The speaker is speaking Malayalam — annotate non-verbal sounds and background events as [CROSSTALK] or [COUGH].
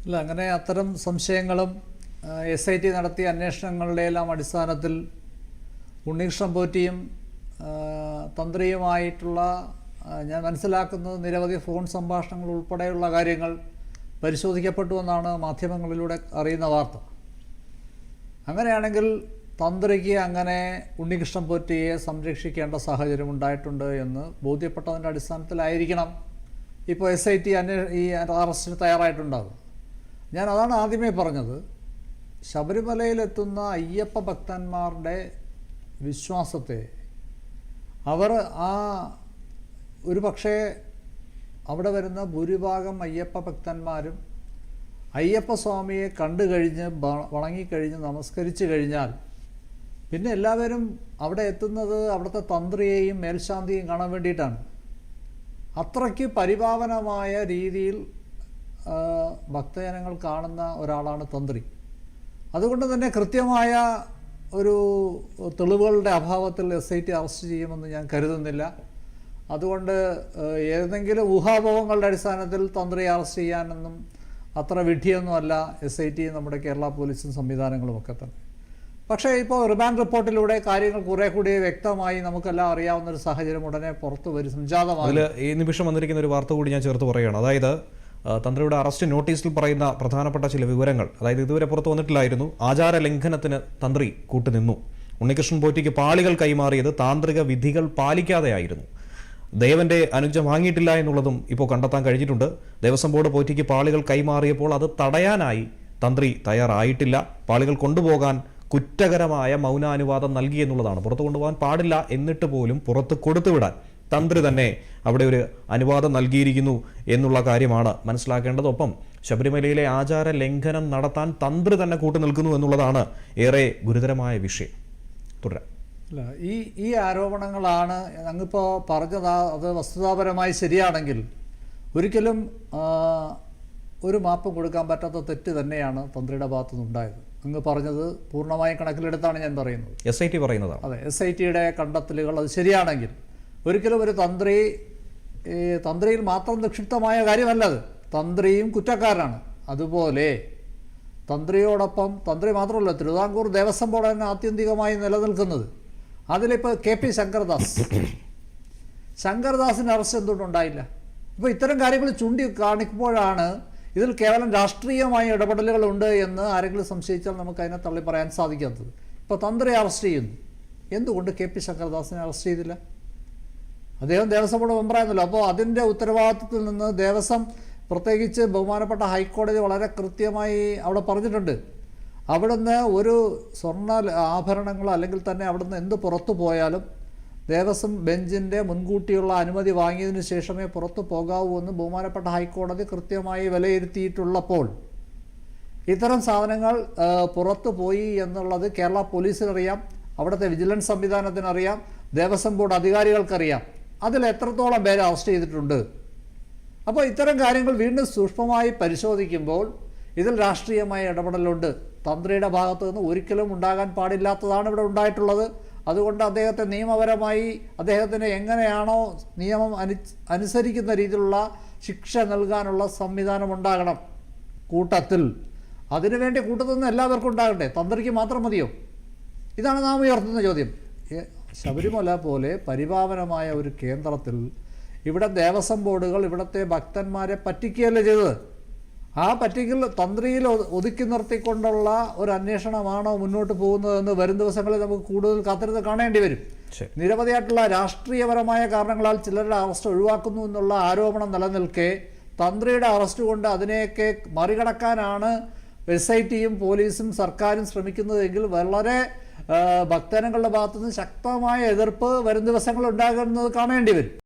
അല്ല അങ്ങനെ അത്തരം സംശയങ്ങളും എസ് ഐ ടി നടത്തിയ അന്വേഷണങ്ങളുടെ എല്ലാം അടിസ്ഥാനത്തിൽ ഉണ്ണികൃഷ്ണൻ പോറ്റിയും തന്ത്രിയുമായിട്ടുള്ള ഞാൻ മനസ്സിലാക്കുന്നത് നിരവധി ഫോൺ സംഭാഷണങ്ങൾ ഉൾപ്പെടെയുള്ള കാര്യങ്ങൾ പരിശോധിക്കപ്പെട്ടു എന്നാണ് മാധ്യമങ്ങളിലൂടെ അറിയുന്ന വാർത്ത. അങ്ങനെയാണെങ്കിൽ തന്ത്രിക്ക് അങ്ങനെ ഉണ്ണികൃഷ്ണൻ പോറ്റിയെ സംരക്ഷിക്കേണ്ട സാഹചര്യം ഉണ്ടായിട്ടുണ്ട് എന്ന് ബോധ്യപ്പെട്ടതിന്റെ അടിസ്ഥാനത്തിലായിരിക്കണം ഇപ്പോൾ എസ് ഐ ടി അന്വേ ഈ അറസ്റ്റിന് തയ്യാറായിട്ടുണ്ടാകും ഞാൻ അതാണ് ആദ്യമേ പറഞ്ഞത്. ശബരിമലയിലെത്തുന്ന അയ്യപ്പ ഭക്തന്മാരുടെ വിശ്വാസത്തെ അവർ ആ ഒരു പക്ഷേ അവിടെ വരുന്ന ഭൂരിഭാഗം അയ്യപ്പ ഭക്തന്മാരും അയ്യപ്പ സ്വാമിയെ കണ്ടു കഴിഞ്ഞ് വണങ്ങിക്കഴിഞ്ഞ് നമസ്കരിച്ചു കഴിഞ്ഞാൽ പിന്നെ എല്ലാവരും അവിടെ എത്തുന്നത് അവിടുത്തെ തന്ത്രിയെയും മേൽശാന്തിയും കാണാൻ വേണ്ടിയിട്ടാണ്. അത്രയ്ക്ക് പരിപാവനമായ രീതിയിൽ ഭക്തജനങ്ങൾ കാണുന്ന ഒരാളാണ് തന്ത്രി. അതുകൊണ്ട് തന്നെ കൃത്യമായ ഒരു തെളിവുകളുടെ അഭാവത്തിൽ എസ് ഐ ടി അറസ്റ്റ് ചെയ്യുമെന്ന് ഞാൻ കരുതുന്നില്ല. അതുകൊണ്ട് ഏതെങ്കിലും ഊഹാപോഹങ്ങളുടെ അടിസ്ഥാനത്തിൽ തന്ത്രി അറസ്റ്റ് ചെയ്യാനൊന്നും അത്ര വിഡ്ഢിയൊന്നുമല്ല എസ് ഐ ടി നമ്മുടെ കേരള പോലീസും സംവിധാനങ്ങളും ഒക്കെ തന്നെ. പക്ഷേ ഇപ്പോൾ റിമാൻഡ് റിപ്പോർട്ടിലൂടെ കാര്യങ്ങൾ കുറെ കൂടി വ്യക്തമായി നമുക്കെല്ലാം അറിയാവുന്ന ഒരു സാഹചര്യം ഉടനെ പുറത്തു വരും സംജാതമായി ഈ നിമിഷം വന്നിരിക്കുന്ന ഒരു വാർത്ത കൂടി ഞാൻ ചേർത്ത് പറയുകയാണ്. അതായത് തന്ത്രിയുടെ അറസ്റ്റ് നോട്ടീസിൽ പറയുന്ന പ്രധാനപ്പെട്ട ചില വിവരങ്ങൾ. അതായത് ഇതുവരെ പുറത്തു വന്നിട്ടില്ലായിരുന്നു. ആചാര ലംഘനത്തിന് തന്ത്രി കൂട്ടുനിന്നു. ഉണ്ണികൃഷ്ണൻ പോറ്റിക്ക് പാളികൾ കൈമാറിയത് താന്ത്രിക വിധികൾ പാലിക്കാതെയായിരുന്നു. ദേവന്റെ അനുജം വാങ്ങിയിട്ടില്ല എന്നുള്ളതും ഇപ്പോൾ കണ്ടെത്താൻ കഴിഞ്ഞിട്ടുണ്ട്. ദേവസ്വം ബോർഡ് പോറ്റിക്ക് പാളികൾ കൈമാറിയപ്പോൾ അത് തടയാനായി തന്ത്രി തയ്യാറായിട്ടില്ല. പാളികൾ കൊണ്ടുപോകാൻ കുറ്റകരമായ മൗനാനുവാദം നൽകി എന്നുള്ളതാണ്. പുറത്തു കൊണ്ടുപോകാൻ പാടില്ല എന്നിട്ട് പോലും പുറത്ത് കൊടുത്തുവിടാൻ തന്ത്രി തന്നെ അവിടെ ഒരു അനുവാദം നൽകിയിരിക്കുന്നു എന്നുള്ള കാര്യമാണ് മനസ്സിലാക്കേണ്ടതൊപ്പം ശബരിമലയിലെ ആചാര ലംഘനം നടത്താൻ തന്ത്രി തന്നെ കൂട്ടുനിൽക്കുന്നു എന്നുള്ളതാണ് ഏറെ ഗുരുതരമായ വിഷയം. തുടരാം. അല്ല ഈ ഈ ആരോപണങ്ങളാണ് അങ്ങിപ്പോൾ പറഞ്ഞത് അത് വസ്തുതാപരമായി ശരിയാണെങ്കിൽ ഒരിക്കലും ഒരു മാപ്പ് കൊടുക്കാൻ പറ്റാത്ത തെറ്റ് തന്നെയാണ് തന്ത്രിയുടെ ഭാഗത്തു നിന്നുണ്ടായത് അങ്ങ് പറഞ്ഞത് പൂർണമായും കണക്കിലെടുത്താണ് ഞാൻ പറയുന്നത്. എസ് ഐ ടി പറയുന്നതാണ്. അതെ എസ് ഐ ടിയുടെ കണ്ടെത്തലുകൾ അത് ശരിയാണെങ്കിൽ ഒരിക്കലും ഒരു തന്ത്രി തന്ത്രിയിൽ മാത്രം നിക്ഷിപ്തമായ കാര്യമല്ല അത് തന്ത്രിയും കുറ്റക്കാരനാണ്. അതുപോലെ തന്ത്രിയോടൊപ്പം തന്ത്രി മാത്രമല്ല തിരുവിതാംകൂർ ദേവസ്വം ബോർഡ് തന്നെ ആത്യന്തികമായി നിലനിൽക്കുന്നത്. അതിലിപ്പോൾ കെ പി ശങ്കർദാസ് [COUGHS] ശങ്കർദാസിന് അറസ്റ്റ് എന്തുകൊണ്ടുണ്ടായില്ല ഇപ്പോൾ ഇത്തരം കാര്യങ്ങൾ ചൂണ്ടി കാണിക്കുമ്പോഴാണ് ഇതിൽ കേവലം രാഷ്ട്രീയമായ ഇടപെടലുകളുണ്ട് എന്ന് ആരെങ്കിലും സംശയിച്ചാൽ നമുക്ക് അതിനെ തള്ളി പറയാൻ സാധിക്കാത്തത്. ഇപ്പോൾ തന്ത്രി അറസ്റ്റ് ചെയ്യുന്നു. എന്തുകൊണ്ട് കെ പി ശങ്കർദാസിനെ അറസ്റ്റ് ചെയ്തില്ല? അദ്ദേഹം ദേവസ്വം ബോർഡ് മെമ്പറായിരുന്നല്ലോ അപ്പോൾ അതിന്റെ ഉത്തരവാദിത്വത്തിൽ നിന്ന് ദേവസ്വം പ്രത്യേകിച്ച് ബഹുമാനപ്പെട്ട ഹൈക്കോടതി വളരെ കൃത്യമായി അവിടെ പറഞ്ഞിട്ടുണ്ട്. അവിടുന്ന് ഒരു സ്വർണ ആഭരണങ്ങൾ അല്ലെങ്കിൽ തന്നെ അവിടുന്ന് എന്ത് പുറത്തു പോയാലും ദേവസ്വം ബെഞ്ചിന്റെ മുൻകൂട്ടിയുള്ള അനുമതി വാങ്ങിയതിന് ശേഷമേ പുറത്തു പോകാവൂ എന്ന് ബഹുമാനപ്പെട്ട ഹൈക്കോടതി കൃത്യമായി വിലയിരുത്തിയിട്ടുള്ളപ്പോൾ ഇത്തരം സാധനങ്ങൾ പുറത്തു പോയി എന്നുള്ളത് കേരള പോലീസിനറിയാം. അവിടുത്തെ വിജിലൻസ് സംവിധാനത്തിനറിയാം. ദേവസ്വം ബോർഡ് അധികാരികൾക്കറിയാം. അതിൽ എത്രത്തോളം പേരെ അറസ്റ്റ് ചെയ്തിട്ടുണ്ട്? അപ്പോൾ ഇത്തരം കാര്യങ്ങൾ വീണ്ടും സൂക്ഷ്മമായി പരിശോധിക്കുമ്പോൾ ഇതിൽ രാഷ്ട്രീയമായ ഇടപെടലുണ്ട്. തന്ത്രിയുടെ ഭാഗത്തു നിന്ന് ഒരിക്കലും ഉണ്ടാകാൻ പാടില്ലാത്തതാണ് ഇവിടെ ഉണ്ടായിട്ടുള്ളത്. അതുകൊണ്ട് അദ്ദേഹത്തെ നിയമപരമായി അദ്ദേഹത്തിന് എങ്ങനെയാണോ നിയമം അനു അനുസരിക്കുന്ന രീതിയിലുള്ള ശിക്ഷ നൽകാനുള്ള സംവിധാനം ഉണ്ടാകണം കൂട്ടത്തിൽ. അതിനുവേണ്ടി കൂട്ടത്തിൽ നിന്ന് എല്ലാവർക്കും ഉണ്ടാകട്ടെ. തന്ത്രിക്ക് മാത്രം മതിയോ? ഇതാണ് നാം ഉയർത്തുന്ന ചോദ്യം. ശബരിമല പോലെ പരിപാവനമായ ഒരു കേന്ദ്രത്തിൽ ഇവിടെ ദേവസ്വം ബോർഡുകൾ ഇവിടുത്തെ ഭക്തന്മാരെ പറ്റിക്കുകയല്ലേ ചെയ്തത്? ആ പറ്റിക്കൽ തന്ത്രിയിൽ ഒതുക്കി നിർത്തിക്കൊണ്ടുള്ള ഒരു അന്വേഷണമാണോ മുന്നോട്ട് പോകുന്നതെന്ന് വരും ദിവസങ്ങളിൽ നമുക്ക് കൂടുതൽ കാത്തിരുന്ന് കാണേണ്ടി വരും. നിരവധിയായിട്ടുള്ള രാഷ്ട്രീയപരമായ കാരണങ്ങളാൽ ചിലരുടെ അറസ്റ്റ് ഒഴിവാക്കുന്നു എന്നുള്ള ആരോപണം നിലനിൽക്കെ തന്ത്രിയുടെ അറസ്റ്റ് കൊണ്ട് അതിനെയൊക്കെ മറികടക്കാനാണ് എസ് ഐ ടിയും പോലീസും സർക്കാരും ശ്രമിക്കുന്നതെങ്കിൽ വളരെ ഭക്തജനങ്ങളുടെ ഭാഗത്തുനിന്ന് ശക്തമായ എതിർപ്പ് വരും ദിവസങ്ങളിൽ ഉണ്ടാകുന്നത് കാണേണ്ടി വരും.